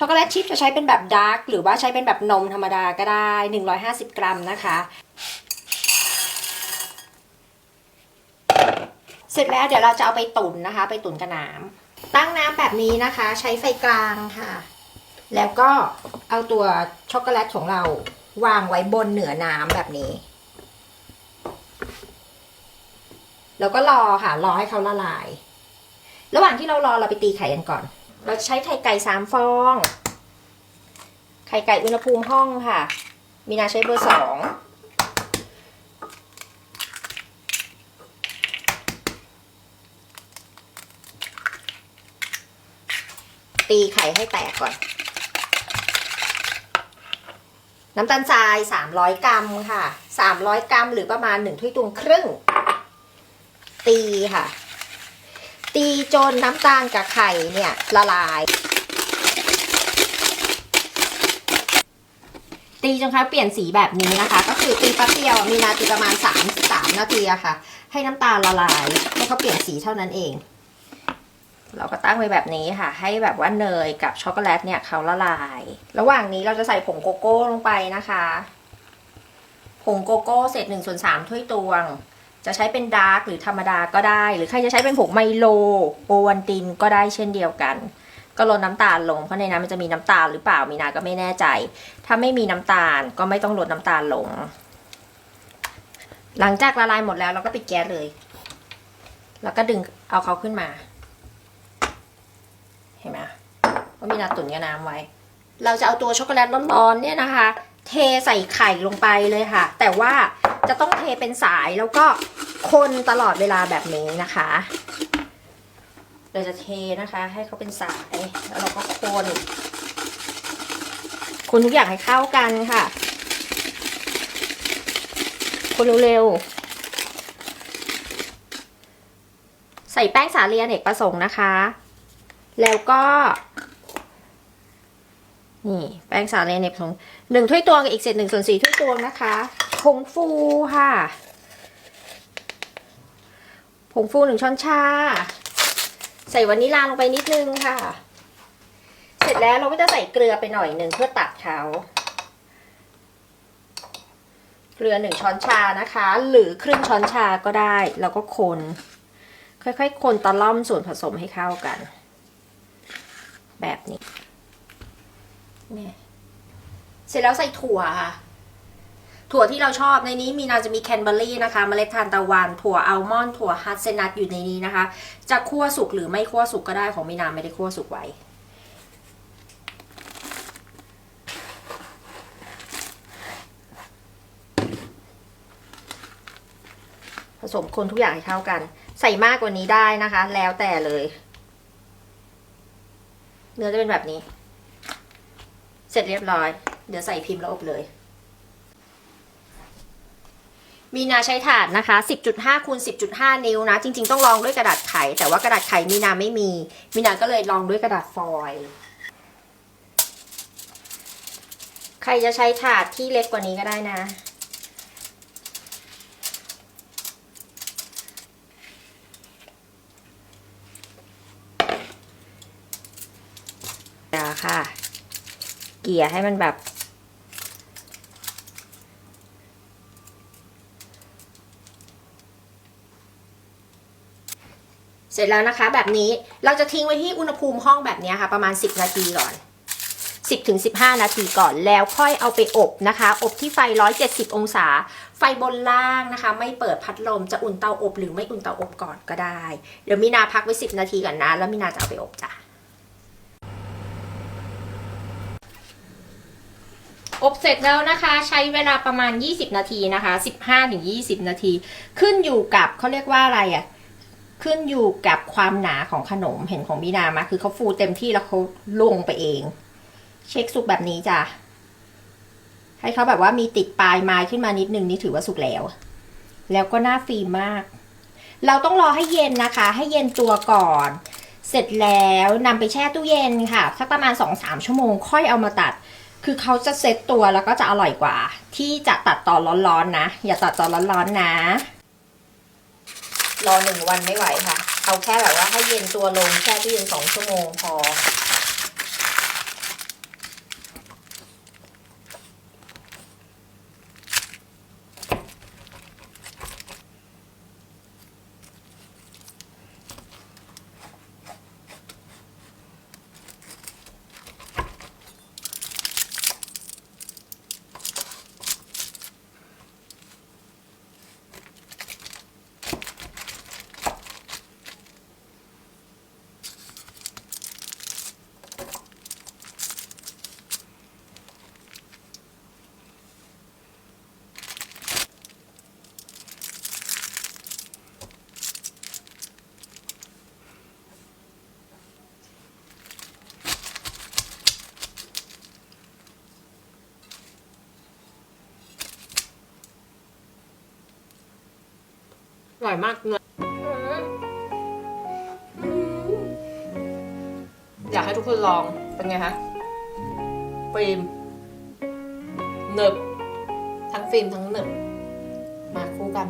ช็อกโกแลตชิพจะใช้เป็นแบบดาร์กหรือว่าใช้เป็นแบบนมธรรมดาก็ได้ 150 กรัมนะคะ เสร็จแล้วเดี๋ยวเราจะเอาไปตุ๋นนะคะ ไปตุ๋นกับน้ำตั้งน้ำแบบนี้นะคะ ใช้ไฟกลางค่ะ แล้วก็เอาตัวช็อกโกแลตของเราวางไว้บนเหนือน้ำแบบนี้ แล้วก็รอค่ะ รอให้เขาละลาย ระหว่างที่เรารอเราไปตีไข่กันก่อน เราใช้ไข่ไก่สามฟอง ไข่ไก่อุณหภูมิห้องค่ะ มีนาใช้เบอร์สองตีไข่ให้แตกก่อน น้ำตาลทราย 300 กรัมค่ะ 300 กรัมหรือประมาณ1ถ้วยตวงครึ่ง ตีค่ะ ตีจนน้ำตาลกับไข่เนี่ยละลาย ตีจนเขาเปลี่ยนสีแบบนี้นะคะ ก็คือตีแป๊บเดียวมีนาตีประมาณ3 3นาทีอะค่ะ ให้น้ำตาลละลายให้เขาเปลี่ยนสีเท่านั้นเอง เราก็ตั้งไว้แบบนี้ค่ะ ให้แบบว่าเนยกับช็อกโกแลตเนี่ยเขาละลาย ระหว่างนี้เราจะใส่ผงโกโก้ลงไปนะคะผงโกโก้เศษหนึ่งส่วนสามถ้วยตวง จะใช้เป็นดาร์กหรือธรรมดาก็ได้ หรือใครจะใช้เป็นผงไมโลโอวันตินก็ได้เช่นเดียวกัน ก็ลดน้ำตาลลงเพราะในนั้นมันจะมีน้ำตาลหรือเปล่ามีนาก็ไม่แน่ใจ ถ้าไม่มีน้ำตาลก็ไม่ต้องลดน้ำตาลลง หลังจากละลายหมดแล้วเราก็ปิดแก๊สเลย แล้วก็ดึงเอาเขาขึ้นมา เห็นไหมว่ามีนาตุ๋นกับน้ำไว้ เราจะเอาตัวช็อกโกแลตร้อนๆเนี่ยนะคะ เทใส่ไข่ลงไปเลยค่ะ แต่ว่าจะต้องเทเป็นสายแล้วก็ คนตลอดเวลาแบบนี้นะคะเราจะเทนะคะ ให้เขาเป็นสายแล้วเราก็คนคนทุกอย่างให้เข้ากันค่ะ คนเร็วๆ ใส่แป้งสาลีอเนกประสงค์นะคะ แล้วก็ นี่แป้งสาลีอเนกประสงค์หนึ่งถ้วยตวงกับอีกเศษหนึ่งส่วนสี่ถ้วยตวงนะคะผงฟูค่ะ งฟูหนึ่งช้อนชา ใส่วานิลลาลงไปนิดนึงค่ะ เสร็จแล้วเราก็จะใส่เกลือไปหน่อยหนึ่งเพื่อตัดเขาเกลือหนึ่งช้อนชานะคะ หรือครึ่งช้อนชาก็ได้ แล้วก็คน ค่อยๆ คนตะล่อมส่วนผสมให้เข้ากัน แบบนี้เนี่ยเสร็จแล้วใส่ถั่วค่ะ ถั่วที่เราชอบในนี้มีนาจะมีแคนเบอรี่นะคะเมล็ดทานตะวันถั่วอัลมอนด์ถั่วฮัตเซนัทอยู่ในนี้นะคะ จะคั่วสุกหรือไม่คั่วสุกก็ได้ของมีนาไม่ได้คั่วสุกไว้ผสมคนทุกอย่างให้เข้ากัน ใส่มากกว่านี้ได้นะคะ แล้วแต่เลย เนื้อจะเป็นแบบนี้ เสร็จเรียบร้อย เดี๋ยวใส่พิมพ์แล้วอบเลย มีนาใช้ถาดนะคะ 10.5คูณ10.5 นิ้วนะ จริง ๆ ต้องลองด้วยกระดาษไข แต่ว่ากระดาษไขมีนาไม่มี มีนาก็เลยลองด้วยกระดาษฟอยล์ใครจะใช้ถาดที่เล็กกว่านี้ก็ได้นะ เดี๋ยวค่ะ เกี่ยให้มันแบบ เสร็จแล้วนะคะ แบบนี้เราจะทิ้งไว้ที่อุณหภูมิห้องแบบนี้ค่ะ ประมาณ 10 นาทีก่อน 10ถึง15 นาทีก่อนแล้วค่อยเอาไปอบนะคะ อบที่ไฟ 170 องศา ไฟบนล่างนะคะ ไม่เปิดพัดลมจะอุ่นเตาอบหรือไม่อุ่นเตาอบก่อนก็ได้ เดี๋ยวมีนาพักไว้ 10 นาทีก่อนนะ แล้วมีนาจะเอาไปอบจ้ะอบเสร็จแล้วนะคะใช้เวลาประมาณ 20 นาทีนะคะ 15ถึง20 นาที ขึ้นอยู่กับเขาเรียกว่าอะไรอะ่ะ ขึ้นอยู่กับความหนาของขนมเห็นของมีนามาคือเขาฟูเต็มที่แล้วเขาลงไปเอง เช็คสุกแบบนี้จ้ะให้เขาแบบว่ามีติดปลายไม้ขึ้นมานิดนึงนี่ถือว่าสุกแล้ว แล้วก็หน้าฟิล์มมาก เราต้องรอให้เย็นนะคะ ให้เย็นตัวก่อน เสร็จแล้วนำไปแช่ตู้เย็นค่ะสักประมาณ 2-3 ชั่วโมง ค่อยเอามาตัด คือเขาจะเซ็ตตัวแล้วก็จะอร่อยกว่า ที่จะตัดตอนร้อนๆนะ อย่าตัดตอนร้อนๆนะ รอหนึ่งวันไม่ไหวค่ะ เอาแค่แบบว่าให้เย็นตัวลงแช่ตู้เย็นสองชั่วโมงพอ ร่อยมากเลยอยากให้ทุกคนลองเป็นไงคะฟิล์มหนึบทั้งฟิล์มทั้งหนึบมาคู่กัน